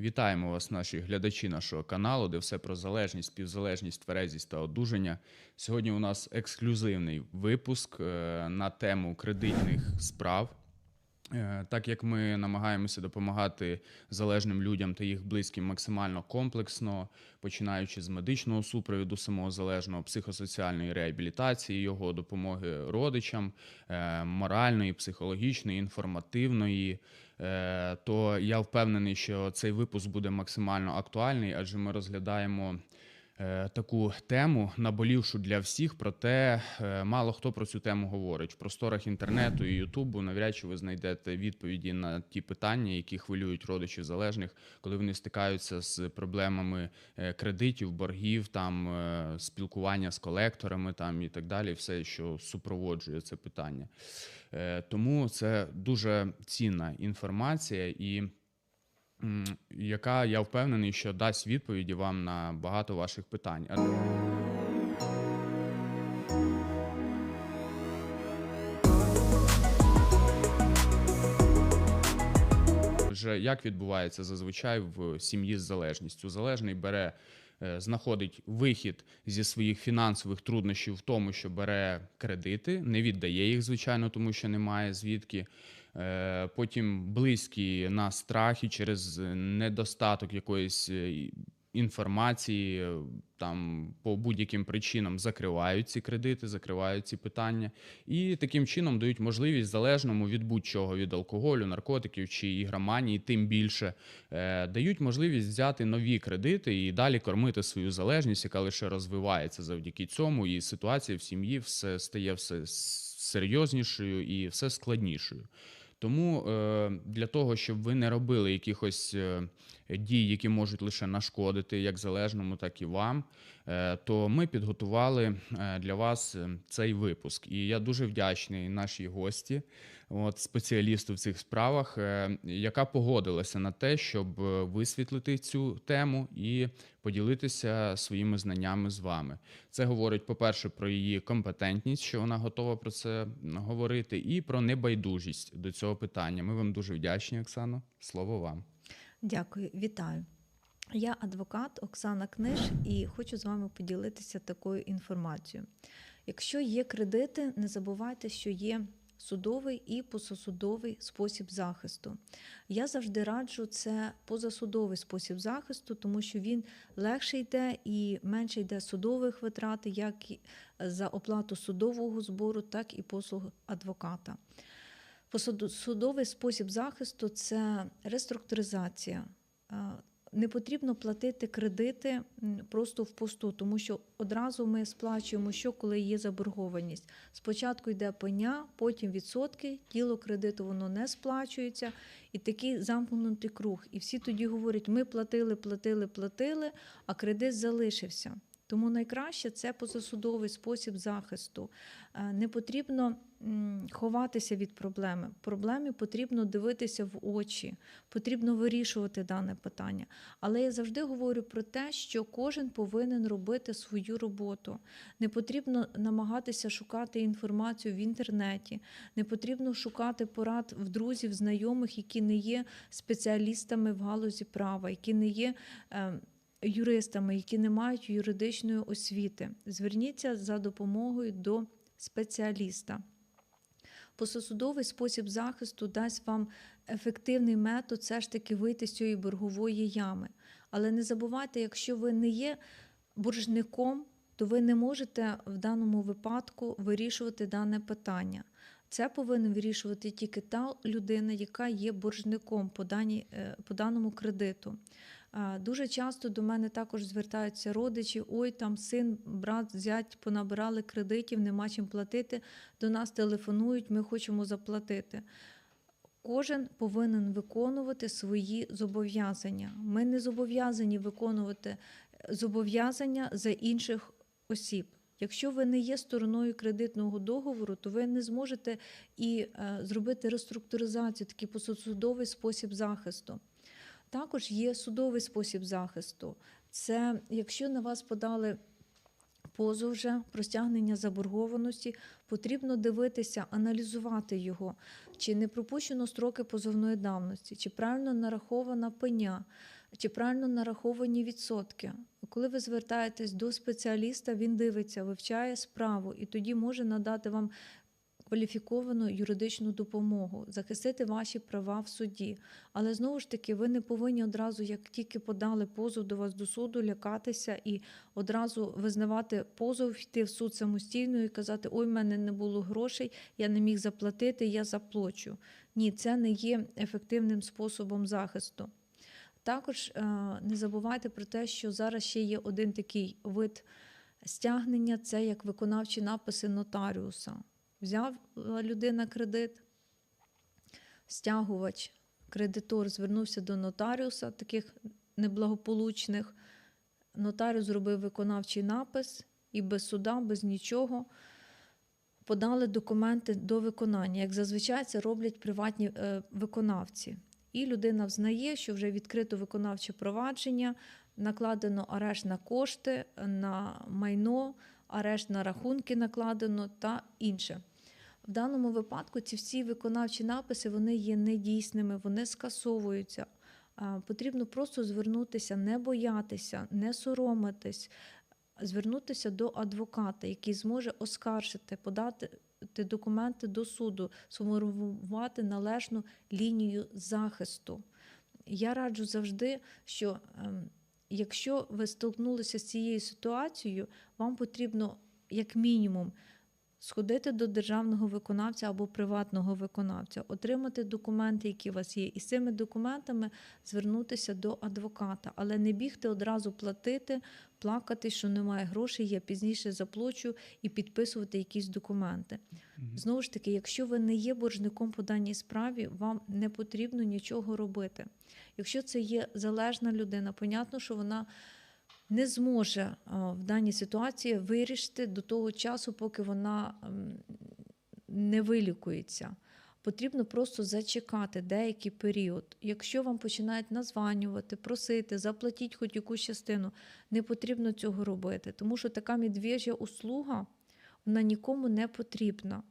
Вітаємо вас, наші глядачі нашого каналу, де все про залежність, співзалежність, тверезість та одужання. Сьогодні у нас ексклюзивний випуск е, на тему кредитних справ. Е, Так як ми намагаємося допомагати залежним людям та їх близьким максимально комплексно, починаючи з медичного супровіду самого залежного, психосоціальної реабілітації, його допомоги родичам, е, моральної, психологічної, інформативної, е, то я впевнений, що цей випуск буде максимально актуальний, адже ми розглядаємо таку тему, наболівшу для всіх, проте е, мало хто про цю тему говорить. В просторах інтернету і Ютубу навряд чи ви знайдете відповіді на ті питання, які хвилюють родичів залежних, коли вони стикаються з проблемами е, кредитів, боргів, там е, спілкування з колекторами там і так далі, все, що супроводжує це питання. Е, Тому це дуже цінна інформація і яка я впевнений, що дасть відповіді вам на багато ваших питань. Отже, як відбувається зазвичай в сім'ї з залежністю? Залежний бере, е, знаходить вихід зі своїх фінансових труднощів в тому, що бере кредити, не віддає їх, звичайно, тому що немає звідки. Е, Потім близькі на страхі через недостаток якоїсь е, інформації, е, там по будь-яким причинам закривають ці кредити, закривають ці питання, і таким чином дають можливість залежному від будь-чого від алкоголю, наркотиків чи ігроманії, тим більше дають можливість взяти нові кредити і далі кормити свою залежність, яка лише розвивається завдяки цьому. І ситуація в сім'ї все стає все серйознішою і все складнішою. Тому е, для того, щоб ви не робили якихось е, дій, які можуть лише нашкодити як залежному, так і вам, е, то ми підготували е, для вас е, цей випуск. І я дуже вдячний нашій гості, от, спеціалісту в цих справах, яка погодилася на те, щоб висвітлити цю тему і поділитися своїми знаннями з вами. Це говорить, по-перше, про її компетентність, що вона готова про це говорити, і про небайдужість до цього питання. Ми вам дуже вдячні, Оксано. Слово вам. Дякую, вітаю. Я адвокат Оксана Книж і хочу з вами поділитися такою інформацією. Якщо є кредити, не забувайте, що є судовий і позасудовий спосіб захисту. Я завжди раджу це позасудовий спосіб захисту, тому що він легше йде і менше йде судових витрат, як за оплату судового збору, так і послуг адвоката. Посудовий спосіб захисту це реструктуризація. Не потрібно платити кредити просто в пусту, тому що одразу ми сплачуємо, що коли є заборгованість. Спочатку йде пеня, потім відсотки, тіло кредиту воно не сплачується, і такий замкнутий круг. І всі тоді говорять: ми платили, платили, платили, а кредит залишився. Тому найкраще це позасудовий спосіб захисту. Е, Не потрібно ховатися від проблеми. Проблемі потрібно дивитися в очі, потрібно вирішувати дане питання. Але я завжди говорю про те, що кожен повинен робити свою роботу. Не потрібно намагатися шукати інформацію в інтернеті, не потрібно шукати порад в друзів, знайомих, які не є спеціалістами в галузі права, які не є. Юристами, які не мають юридичної освіти. Зверніться за допомогою до спеціаліста. Пососудовий спосіб захисту дасть вам ефективний метод все ж таки вийти з цієї боргової ями. Але не забувайте, якщо ви не є боржником, то ви не можете в даному випадку вирішувати дане питання. Це повинна вирішувати тільки та людина, яка є боржником по, даній, е, по даному кредиту. Дуже часто до мене також звертаються родичі: ой, там син, брат, зять понабирали кредитів, нема чим платити. До нас телефонують, ми хочемо заплатити. Кожен повинен виконувати свої зобов'язання. Ми не зобов'язані виконувати зобов'язання за інших осіб. Якщо ви не є стороною кредитного договору, то ви не зможете і е, зробити реструктуризацію, такий посудовий спосіб захисту. Також є судовий спосіб захисту. Це якщо на вас подали позов вже про стягнення заборгованості, потрібно дивитися, аналізувати його, чи не пропущено строки позовної давності, чи правильно нарахована пеня, чи правильно нараховані відсотки. Коли ви звертаєтесь до спеціаліста, він дивиться, вивчає справу і тоді може надати вам кваліфіковану юридичну допомогу, захистити ваші права в суді. Але знову ж таки, ви не повинні одразу, як тільки подали позов до вас до суду, лякатися і одразу визнавати позов, йти в суд самостійно і казати: Ой, в мене не було грошей, я не міг заплатити, я заплачу. Ні, це не є ефективним способом захисту. Також е, не забувайте про те, що зараз ще є один такий вид стягнення це як виконавчі написи нотаріуса. Взяв людина кредит, стягувач, кредитор звернувся до нотаріуса, таких неблагополучних. Нотаріус зробив виконавчий напис і без суда, без нічого подали документи до виконання. Як зазвичай це роблять приватні е, виконавці. І людина взнає, що вже відкрито виконавче провадження, накладено арешт на кошти, на майно, арешт на рахунки накладено та інше. В даному випадку ці всі виконавчі написи вони є недійсними, вони скасовуються. Потрібно просто звернутися, не боятися, не соромитись, звернутися до адвоката, який зможе оскаржити, подати документи до суду, сформувати належну лінію захисту. Я раджу завжди, що ем, якщо ви столкнулися з цією ситуацією, вам потрібно як мінімум сходити до державного виконавця або приватного виконавця, отримати документи, які у вас є, і з цими документами звернутися до адвоката, але не бігти одразу платити, плакати, що немає грошей, я пізніше заплачу і підписувати якісь документи. Знову ж таки, якщо ви не є боржником по даній справі, вам не потрібно нічого робити. Якщо це є залежна людина, понятно, що вона не зможе в даній ситуації вирішити до того часу, поки вона не вилікується. Потрібно просто зачекати деякий період. Якщо вам починають названювати, просити, заплатіть хоч якусь частину, не потрібно цього робити, тому що така медвежя услуга вона нікому не потрібна.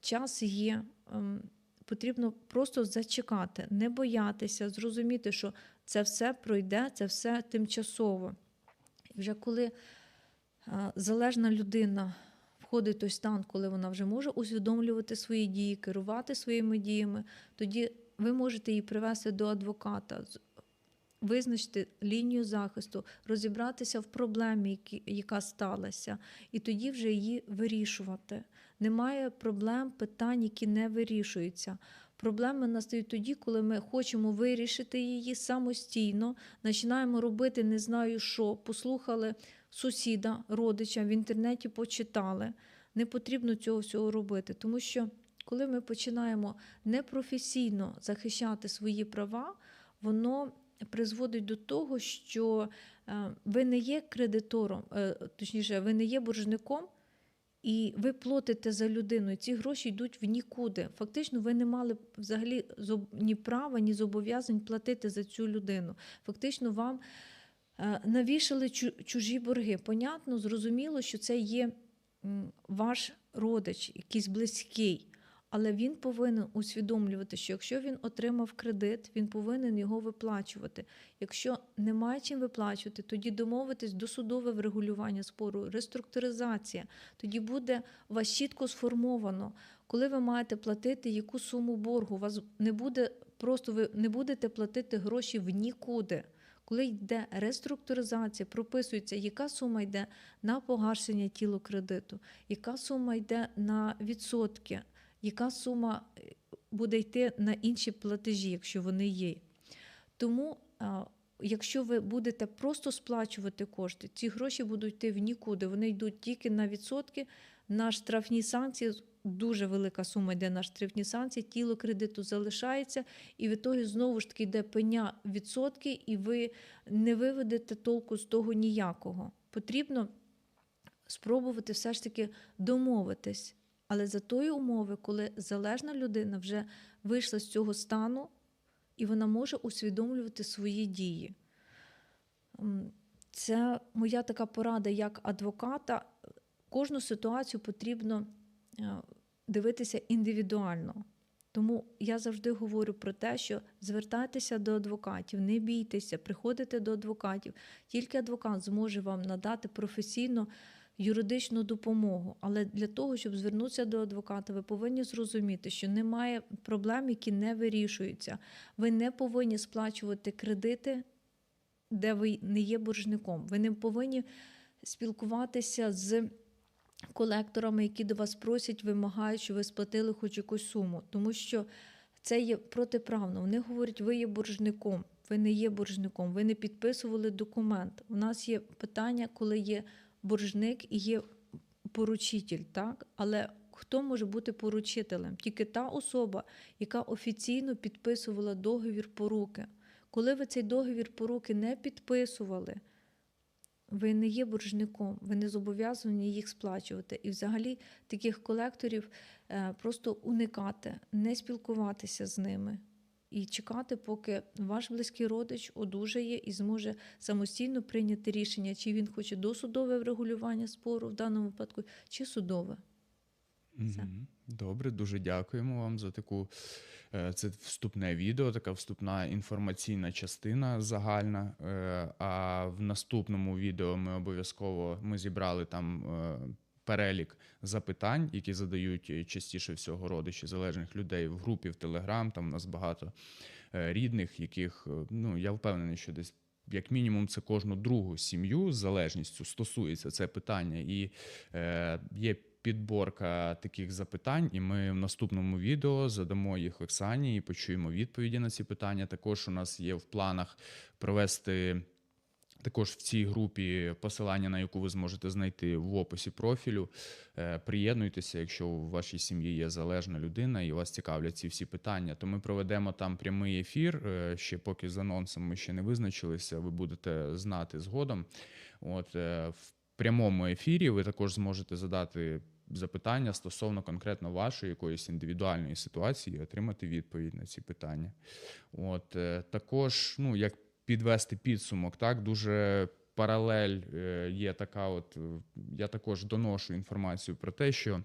Час є, ем, потрібно просто зачекати, не боятися, зрозуміти, що це все пройде, це все тимчасово. Вже коли залежна людина входить в той стан, коли вона вже може усвідомлювати свої дії, керувати своїми діями, тоді ви можете її привести до адвоката, визначити лінію захисту, розібратися в проблемі, яка сталася, і тоді вже її вирішувати. Немає проблем, питань, які не вирішуються. Проблеми настають тоді, коли ми хочемо вирішити її самостійно, починаємо робити не знаю що, послухали сусіда, родича, в інтернеті почитали. Не потрібно цього всього робити, тому що коли ми починаємо непрофесійно захищати свої права, воно призводить до того, що е, ви не є кредитором, е, точніше, ви не є боржником, і ви платите за людину. і Ці гроші йдуть в нікуди. Фактично, ви не мали взагалі ні права, ні зобов'язань платити за цю людину. Фактично, вам е, навішали чужі борги. Понятно, зрозуміло, що це є ваш родич, якийсь близький. Але він повинен усвідомлювати, що якщо він отримав кредит, він повинен його виплачувати. Якщо немає чим виплачувати, тоді домовитись досудове врегулювання спору, реструктуризація. Тоді буде вас чітко сформовано, коли ви маєте платити яку суму боргу. Вас не буде просто ви не будете платити гроші в нікуди. Коли йде реструктуризація, прописується, яка сума йде на погашення тілу кредиту, яка сума йде на відсотки, яка сума е, буде йти на інші платежі, якщо вони є. Тому, якщо ви будете просто сплачувати кошти, ці гроші будуть йти в нікуди. Вони йдуть тільки на відсотки, на штрафні санкції. Дуже велика сума йде на штрафні санкції, тіло кредиту залишається, і в ітогі знову ж таки йде пеня відсотки, і ви не виведете толку з того ніякого. Потрібно спробувати все ж таки домовитись. Але за тої умови, коли залежна людина вже вийшла з цього стану, і вона може усвідомлювати свої дії. Це моя така порада як адвоката. Кожну ситуацію потрібно е, дивитися індивідуально. Тому я завжди говорю про те, що звертайтеся до адвокатів, не бійтеся, приходите до адвокатів. Тільки адвокат зможе вам надати професійну юридичну допомогу. Але для того, щоб звернутися до адвоката, ви повинні зрозуміти, що немає проблем, які не вирішуються. Ви не повинні сплачувати кредити, де ви не є боржником. Ви не повинні спілкуватися з колекторами, які до вас просять, вимагають, щоб ви сплатили хоч якусь суму, тому що це є протиправно. Вони говорять, ви є боржником, ви не є боржником, ви не підписували документ. У нас є питання, коли є боржник і є поручитель, так? Але хто може бути поручителем? Тільки та особа, яка офіційно підписувала договір поруки. Коли ви цей договір поруки не підписували, ви не є боржником, ви не зобов'язані їх сплачувати. І взагалі таких колекторів е, просто уникати, не спілкуватися з ними і чекати, поки ваш близький родич одужає і зможе самостійно прийняти рішення, чи він хоче досудове врегулювання спору в даному випадку, чи судове. Все. Добре, дуже дякуємо вам за таку. е, Це вступне відео, така вступна інформаційна частина загальна. Е, А в наступному відео ми обов'язково ми зібрали там е, перелік запитань, які задають е, частіше всього родичі залежних людей в групі в Телеграм. Там у нас багато е, рідних, яких е, ну я впевнений, що десь. Як мінімум, це кожну другу сім'ю з залежністю стосується це питання, і е, є підборка таких запитань, і ми в наступному відео задамо їх Оксані і почуємо відповіді на ці питання. Також у нас є в планах провести. Також в цій групі посилання, на яку ви зможете знайти в описі профілю. Е, Приєднуйтеся, якщо у вашій сім'ї є залежна людина і вас цікавлять ці всі питання, то ми проведемо там прямий ефір. Е, Ще поки з анонсом ми ще не визначилися. Ви будете знати згодом. От е, в прямому ефірі ви також зможете задати запитання стосовно конкретно вашої якоїсь індивідуальної ситуації і отримати відповідь на ці питання. От також, ну як підвести підсумок, так дуже паралель е, є така. От е, я також доношу інформацію про те, що.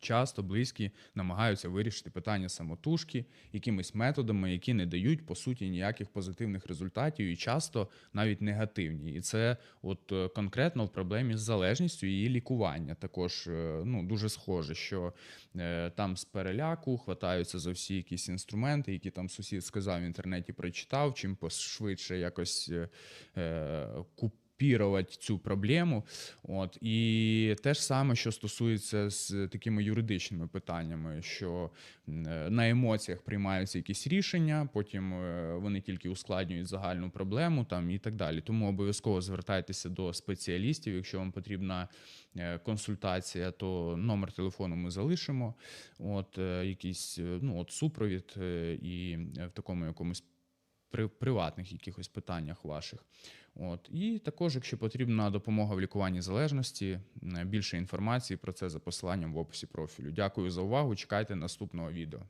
Часто близькі намагаються вирішити питання самотужки якимись методами, які не дають по суті ніяких позитивних результатів, і часто навіть негативні. І це, от е, конкретно в проблемі з залежністю її лікування, також е, ну дуже схоже, що е, там з переляку хватаються за всі якісь інструменти, які там сусід сказав в інтернеті, прочитав, чим пошвидше якось е, е, куп купірувати цю проблему. От і те ж саме, що стосується з такими юридичними питаннями, що е, на емоціях приймаються якісь рішення, потім е, вони тільки ускладнюють загальну проблему там і так далі. Тому обов'язково звертайтеся до спеціалістів. Якщо вам потрібна е, консультація, то номер телефону ми залишимо. От якийсь ну от супровід і в такому якомусь при приватних якихось питаннях ваших. От і також, якщо потрібна допомога в лікуванні залежності, е, більше інформації про це за посиланням в описі профілю. Дякую за увагу. Чекайте наступного відео.